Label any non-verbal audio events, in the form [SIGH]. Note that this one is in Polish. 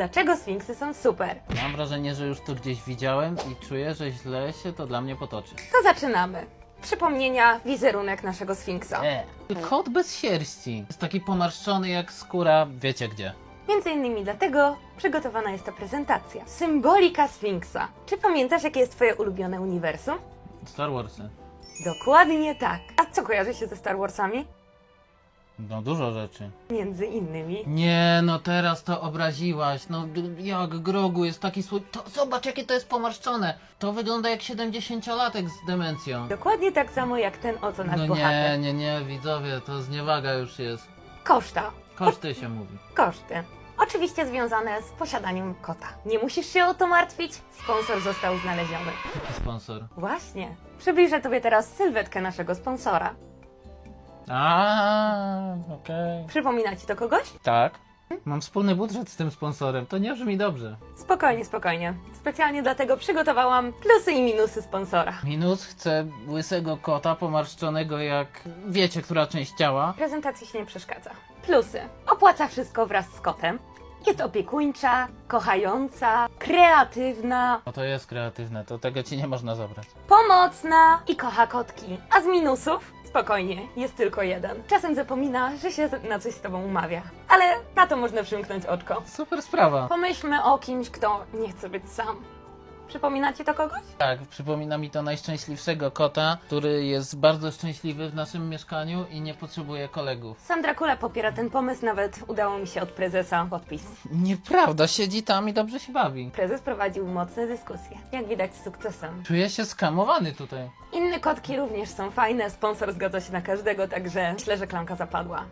Dlaczego sfinksy są super? Mam wrażenie, że już to gdzieś widziałem i czuję, że źle się to dla mnie potoczy. To zaczynamy. Przypomnienia, wizerunek naszego sfinksa. E. Kot bez sierści. Jest taki pomarszczony jak skóra, wiecie gdzie. Między innymi dlatego przygotowana jest ta prezentacja. Symbolika sfinksa. Czy pamiętasz, jakie jest twoje ulubione uniwersum? Star Warsy. Dokładnie tak. A co kojarzy się ze Star Warsami? No dużo rzeczy. Między innymi. Nie, no teraz to obraziłaś. No jak Grogu jest taki słodki. To zobacz jakie to jest pomarszczone. To wygląda jak 70-latek z demencją. Dokładnie tak samo jak ten oto nasz No nie, bohater. nie, nie, widzowie, to zniewaga już jest. Koszta. Koszty się mówi. [LAUGHS] Koszty. Oczywiście związane z posiadaniem kota. Nie musisz się o to martwić. Sponsor został znaleziony. Jaki sponsor? Właśnie. Przybliżę tobie teraz sylwetkę naszego sponsora. A, okej. Przypomina ci to kogoś? Tak. Mam wspólny budżet z tym sponsorem, to nie brzmi dobrze. Spokojnie, spokojnie. Specjalnie dlatego przygotowałam plusy i minusy sponsora. Minus chce łysego kota pomarszczonego jak wiecie, która część ciała. Prezentacji się nie przeszkadza. Plusy. Opłaca wszystko wraz z kotem. Jest opiekuńcza, kochająca, kreatywna, No to jest kreatywne, to tego ci nie można zabrać. pomocna i kocha kotki. A z minusów? Spokojnie, jest tylko jeden. Czasem zapomina, że się na coś z tobą umawia. Ale na to można przymknąć oczko. Super sprawa. Pomyślmy o kimś, kto nie chce być sam. Przypomina ci to kogoś? Tak, przypomina mi to najszczęśliwszego kota, który jest bardzo szczęśliwy w naszym mieszkaniu i nie potrzebuje kolegów. Sandra Kula popiera ten pomysł, nawet udało mi się od prezesa podpis. Nieprawda, siedzi tam i dobrze się bawi. Prezes prowadził mocne dyskusje, jak widać z sukcesem. Czuję się skamowany tutaj. Inne kotki również są fajne, sponsor zgadza się na każdego, także myślę, że klamka zapadła.